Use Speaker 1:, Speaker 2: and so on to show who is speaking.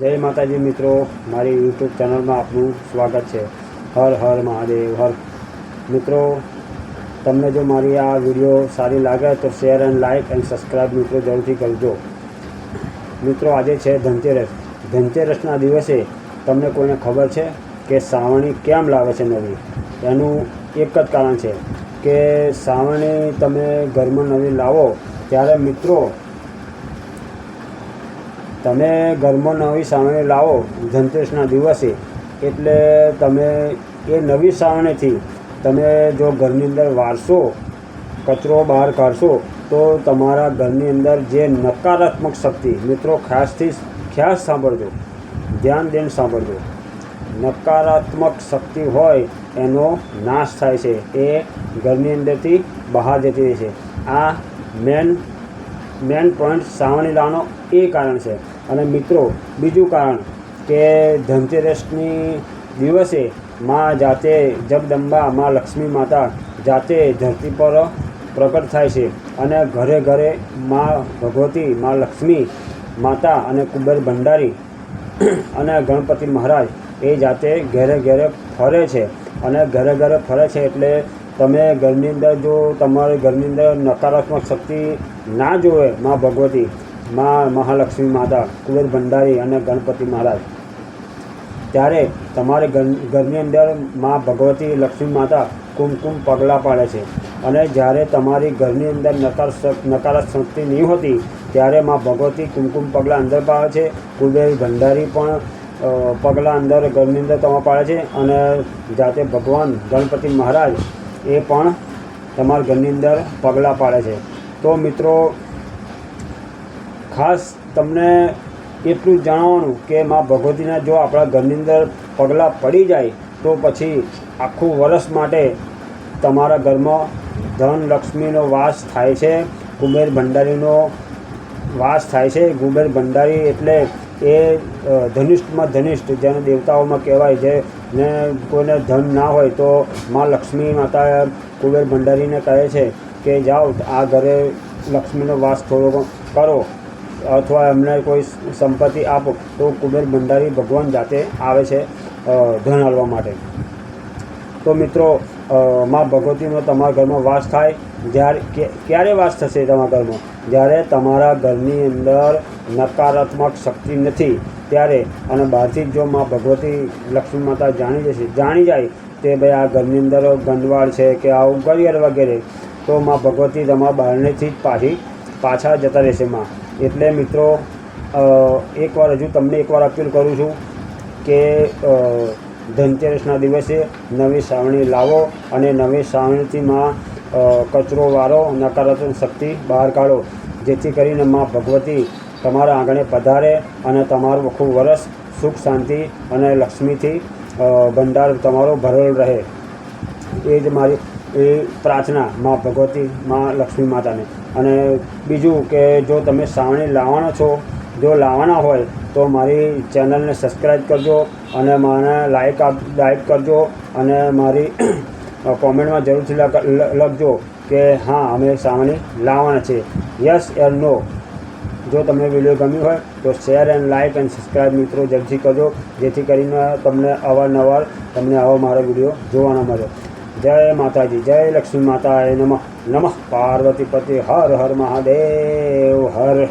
Speaker 1: જય માતાજી મિત્રો, મારી યુટ્યુબ ચેનલમાં આપનું સ્વાગત છે. હર હર મહાદેવ, હર. મિત્રો, તમને જો મારી આ વીડિયો સારી લાગે તો share and like and subscribe મિત્રો જરૂરથી કરજો. મિત્રો, આજે છે ધનતેરસ. ધનતેરસના દિવસે તમને કોઈને ખબર છે કે સાવણી કેમ લાવે છે નવી? એનું એક જ કારણ છે કે સાવણી તમે ઘરમાં નવી લાવો, ત્યારે મિત્રો તમે ઘરમાં નવી સાવણી લાવો ધનતેરસના દિવસે, એટલે તમે એ નવી સાવણીથી તમે જો ઘરની અંદર વારશો કચરો બહાર કાઢશો, તો તમારા ઘરની અંદર જે નકારાત્મક શક્તિ, મિત્રો, ખાસથી ખાસ સાંભળજો, ધ્યાન દેન સાંભળજો. નકારાત્મક શક્તિ હોય એનો નાશ થાય છે, એ ઘરની અંદરથી બહાર જતી રહે છે. આ મેન મેન પોઈન્ટ સાવણી લાવવાનો એ કારણ છે. અને મિત્રો, બીજું કારણ કે ધનતેરસની દિવસે માં જાતે જગદંબા, માં લક્ષ્મી માતા જાતે ધરતી પર પ્રગટ થાય છે અને ઘરે ઘરે માં ભગવતી, માં લક્ષ્મી માતા અને કુબેર ભંડારી અને ગણપતિ મહારાજ એ જાતે ઘરે ઘરે ફરે છે. અને ઘરે ઘરે ફરે છે એટલે તમે ઘરની અંદર જો તમારી ઘરની અંદર નકારાત્મક શક્તિ ના જોવે માં ભગવતી, માં મહાલક્ષ્મી માતા કુબેર ભંડારી અને ગણપતિ મહારાજ. ત્યારે તમારે ઘર, ઘરની અંદરમાં ભગવતી, લક્ષ્મી માતા કુમકુમ પગલાં પાડે છે. અને જ્યારે તમારી ઘરની અંદર નકાર નકારાત્મક શક્તિ નહીં હોતી, ત્યારે માં ભગવતી કુમકુમ પગલાં અંદર પાડે છે. કુબેર ભંડારી પણ પગલાં અંદર ઘરની અંદર તમારે પાડે છે. અને જાતે ભગવાન ગણપતિ મહારાજ એ પણ તમારા ઘરની અંદર પગલાં પાડે છે. તો મિત્રો, ખાસ તમને એટલું જાણવાનું કે મા ભગવતીના જો આપણા ઘરની અંદર પગલાં પડી જાય, તો પછી આખું વર્ષ માટે તમારા ઘરમાં ધન લક્ષ્મીનો વાસ થાય છે, કુબેર ભંડારીનો વાસ થાય છે. કુબેર ભંડારી એટલે એ ધનિષ્ઠમાં ધનિષ્ઠ, જેને દેવતાઓમાં કહેવાય છે, ને કોઈને ધન ના હોય તો મા લક્ષ્મી માતા કુબેર ભંડારીને કહે છે. કે જાઓ, આ ઘરે લક્ષ્મીનો વાસ થોડો કરો અથવા એમને કોઈ સંપત્તિ આપો, તો કુબેર ભંડારી ભગવાન જાતે આવે છે ધન હાલવા માટે. તો મિત્રો મા ભગવતીનો તમારા ઘરમાં વાસ થાય, જ્યારે ક્યારે વાસ થશે તમારા ઘરમાં? જ્યારે તમારા ઘરની અંદર નકારાત્મક શક્તિ નથી, ત્યારે અને બહારથી જ માં ભગવતી લક્ષ્મી માતા જાણી જશે, જાણી જાય, કે ભાઈ આ ઘરની અંદર ગંદવાડ છે કે આવું વગેરે વગેરે તો માં ભગવતી તમારા બારણેથી જ પાછી પાછા જતા રહેશે માં. એટલે મિત્રો એકવાર હજુ તમને એકવાર અપીલ કરું છું કે ધનતેરસના દિવસે નવી સાવણી લાવો અને નવી સાવણીથી માં કચરો વારો, નકારાત્મક શક્તિ બહાર કાઢો. જેથી કરીને માં ભગવતી તમારા આંગણે પધારે અને તમારું આખું વરસ સુખ શાંતિ અને લક્ષ્મીથી ભંડાર તમારો ભરેલો રહે. એ જ મારી એ પ્રાર્થના માં ભગવતી, માં લક્ષ્મી માતાને. અને બીજું કે જો તમે સાવણી લાવવાના છો, જો લાવવાના હોય, તો મારી ચેનલને સબસ્ક્રાઈબ કરજો અને મને લાઈક આપ, લાઈક કરજો અને મારી કોમેન્ટમાં જરૂરથી લખજો કે હા, અમે સાવણી લાવવાના છે યસ એર નો જો તમને વીડિયો ગમ્યું હોય, તો share and like and subscribe મિત્રો જલ્દી કરજો. જેથી કરીને તમને અવારનવાર તમને આવો મારો વીડિયો જોવાનો મળે. જય માતાજી જય લક્ષ્મી માતા નમઃ. નમઃ પાર્વતીપતિ હર હર મહાદેવ હર.